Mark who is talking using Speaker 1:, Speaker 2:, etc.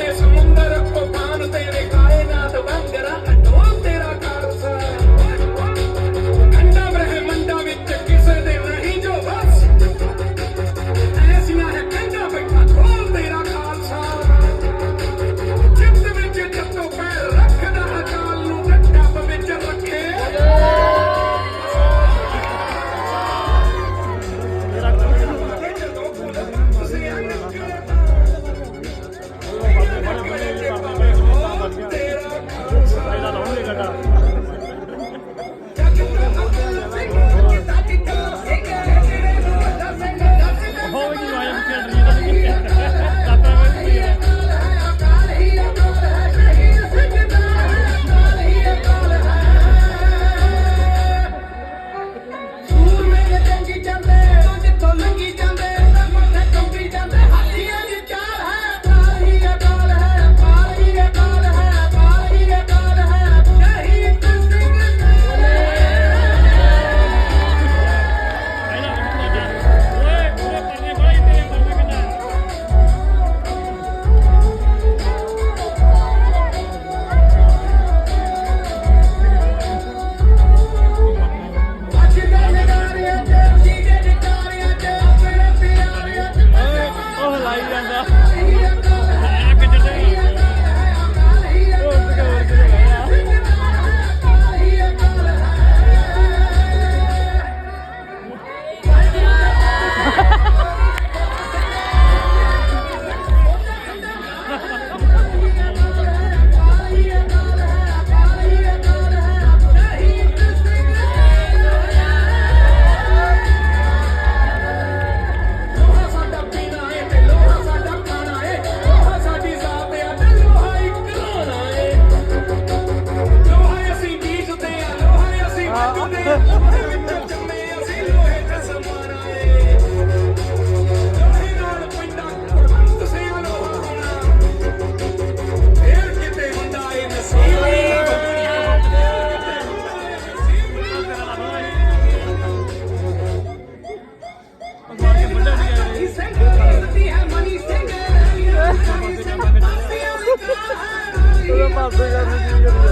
Speaker 1: this
Speaker 2: Yeah. Money
Speaker 1: Singh ਦਿਸਦੀ ਹੈ ਮਨੀ ਸਿੰਘ
Speaker 2: ਮਨੀ ਸਿੰਘ ਪਾਪੀਆਂ ਦੀ ਕਹਾਣੀ